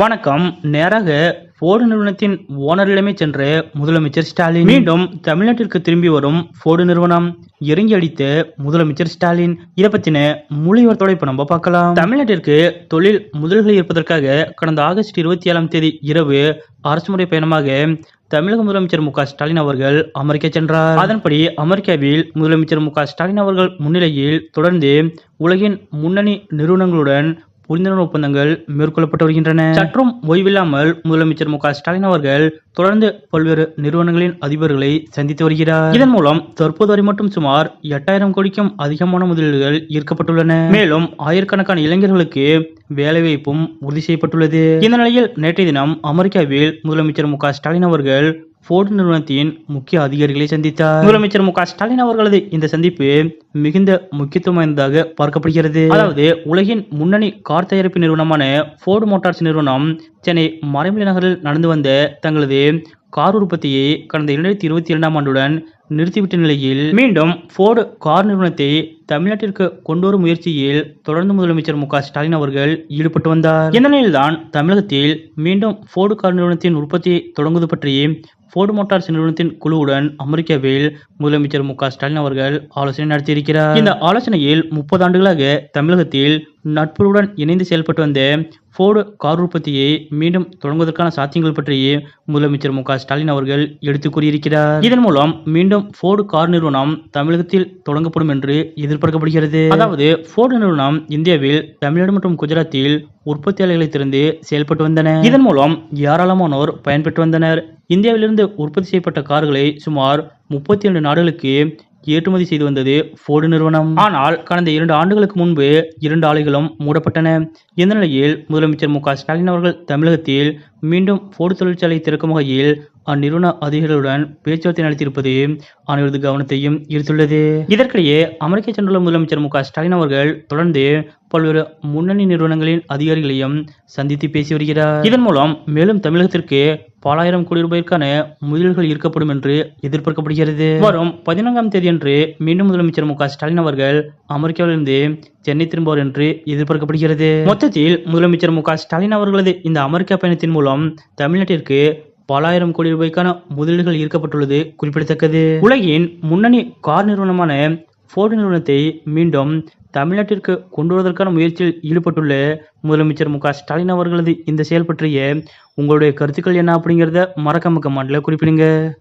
வணக்கம். நேராக போர்டு நிறுவனத்தின் ஓனரிடமே சென்று முதலமைச்சர் ஸ்டாலின். மீண்டும் தமிழ்நாட்டிற்கு திரும்பி வரும் போர்டு நிறுவனம். இறங்கி அடித்த முதலமைச்சர் ஸ்டாலின். இதை பத்தின மொழிவர்த்தோட இப்ப நம்ம பார்க்கலாம். தமிழ்நாட்டிற்கு தொழில் முதல்களை இருப்பதற்காக கடந்த ஆகஸ்ட் இருபத்தி ஏழாம் தேதி இரவு அரசு முறை பயணமாக தமிழக முதலமைச்சர் மு ஸ்டாலின் அவர்கள் அமெரிக்கா சென்றார். அதன்படி அமெரிக்காவில் முதலமைச்சர் மு ஸ்டாலின் அவர்கள் முன்னிலையில் தொடர்ந்து உலகின் முன்னணி நிறுவனங்களுடன் புரிந்துணர்வு ஒப்பந்தங்கள் மேற்கொள்ளப்பட்டு வருகின்றன. சற்றும் ஓய்வில்லாமல் முதலமைச்சர் மு க ஸ்டாலின் அவர்கள் தொடர்ந்து பல்வேறு நிறுவனங்களின் அதிபர்களை சந்தித்து வருகிறார். இதன் மூலம் தற்போது வரை மட்டும் சுமார் எட்டாயிரம் கோடிக்கும் அதிகமான முதலீடுகள் ஈர்க்கப்பட்டுள்ளன. மேலும் ஆயிரக்கணக்கான இளைஞர்களுக்கு வேலைவாய்ப்பும் உறுதி செய்யப்பட்டுள்ளது. இந்த நிலையில் நேற்றைய தினம் அமெரிக்காவில் முதலமைச்சர் மு க ஸ்டாலின் அவர்கள் போர்டு நிறுவனத்தின் முக்கிய அதிகாரிகளை சந்தித்தார். முதலமைச்சர் மு ஸ்டாலின் அவர்களது இந்த சந்திப்பு மிகுந்த முக்கியத்துவம் வாய்ந்ததாக பார்க்கப்படுகிறது. அதாவது உலகின் முன்னணி கார் தயாரிப்பு நிறுவனமான போர்டு மோட்டார்ஸ் நிறுவனம் சென்னை மறைமலை நகரில் நடந்து வந்த தங்களது கார் உற்பத்தியை கடந்த இரண்டாயிரத்தி இருபத்தி இரண்டாம் ஆண்டுடன் நிறுத்திவிட்ட நிலையில் மீண்டும் ஃபோர்டு கார் நிறுவனத்தை தமிழ்நாட்டிற்கு கொண்டு வரும் முயற்சியில் தொடர்ந்து முதலமைச்சர் மு ஸ்டாலின் அவர்கள் ஈடுபட்டு வந்தார். இந்த நிலையில்தான் தமிழகத்தில் மீண்டும் ஃபோர்டு கார் நிறுவனத்தின் உற்பத்தியை தொடங்குவது பற்றி ஃபோர்டு மோட்டார்ஸ் நிறுவனத்தின் குழுவுடன் அமெரிக்காவில் முதலமைச்சர் மு ஸ்டாலின் அவர்கள் ஆலோசனை நடத்தியிருக்கிறார். இந்த ஆலோசனையில் முப்பது ஆண்டுகளாக தமிழகத்தில் நட்புடன் இணைந்து செயல்பட்டு வந்த ஃபோர்டு கார் உற்பத்தியை மீண்டும் தொடங்குவதற்கான சாத்தியங்கள் பற்றியே முதலமைச்சர் மு ஸ்டாலின் அவர்கள் எடுத்துக் கூறியிருக்கிறார். இதன் மூலம் மீண்டும் ஃபோர்டு கார் நிறுவனம் தமிழகத்தில் தொடங்கப்படும் என்று எதிர்பார்க்கப்படுகிறது. அதாவது ஃபோர்டு நிறுவனம் இந்தியாவில் தமிழ்நாடு மற்றும் குஜராத்தில் உற்பத்தியாளர்களை திறந்து செயல்பட்டு வந்தன. இதன் மூலம் ஏராளமானோர் பயன்பெற்று வந்தனர். இந்தியாவிலிருந்து உற்பத்தி செய்யப்பட்ட கார்களை சுமார் முப்பத்தி இரண்டு நாடுகளுக்கு ஏற்றுமதி செய்து வந்தது போர்டு நிறுவனம். ஆனால் கடந்த இரண்டு ஆண்டுகளுக்கு முன்பு இரண்டு ஆலைகளும் மூடப்பட்டன. இந்த நிலையில் முதலமைச்சர் மு ஸ்டாலின் அவர்கள் தமிழகத்தில் மீண்டும் போர்டு தொழிற்சாலை திறக்கும் வகையில் அந்நிறுவன அதிகாரிகளுடன் பேச்சுவார்த்தை நடத்தியிருப்பது அனைவரது கவனத்தையும் ஈர்த்துள்ளது. இதற்கிடையே அமெரிக்கா சென்றுள்ள முதலமைச்சர் மு ஸ்டாலின் அவர்கள் தொடர்ந்து பல்வேறு முன்னணி நிறுவனங்களின் அதிகாரிகளையும் சந்தித்து பேசி வருகிறார். இதன் மூலம் மேலும் தமிழகத்திற்கு பலாயிரம் கோடி ரூபாய்க்கான முதலீடுகள் ஈர்க்கப்படும் என்று எதிர்பார்க்கப்படுகிறது. வரும் பதினான்காம் தேதியன்று மீண்டும் முதலமைச்சர் மு க ஸ்டாலின் அவர்கள் அமெரிக்காவிலிருந்து சென்னை திரும்புவார் என்று எதிர்பார்க்கப்படுகிறது. மொத்தத்தில் முதலமைச்சர் மு க ஸ்டாலின் அவர்களது இந்த அமெரிக்கா பயணத்தின் மூலம் தமிழ்நாட்டிற்கு பலாயிரம் கோடி ரூபாய்க்கான முதலீடுகள் ஈர்க்கப்பட்டுள்ளது குறிப்பிடத்தக்கது. உலகின் முன்னணி கார் நிறுவனமான போர்டு நிறுவனத்தை மீண்டும் தமிழ்நாட்டிற்கு கொண்டு வருவதற்கான முயற்சியில் ஈடுபட்டுள்ள முதலமைச்சர் மு க ஸ்டாலின் அவர்களது இந்த செயல் பற்றிய உங்களுடைய கருத்துக்கள் என்ன அப்படிங்கிறத மறக்காம கமாண்டில் குறிப்பிடுங்க.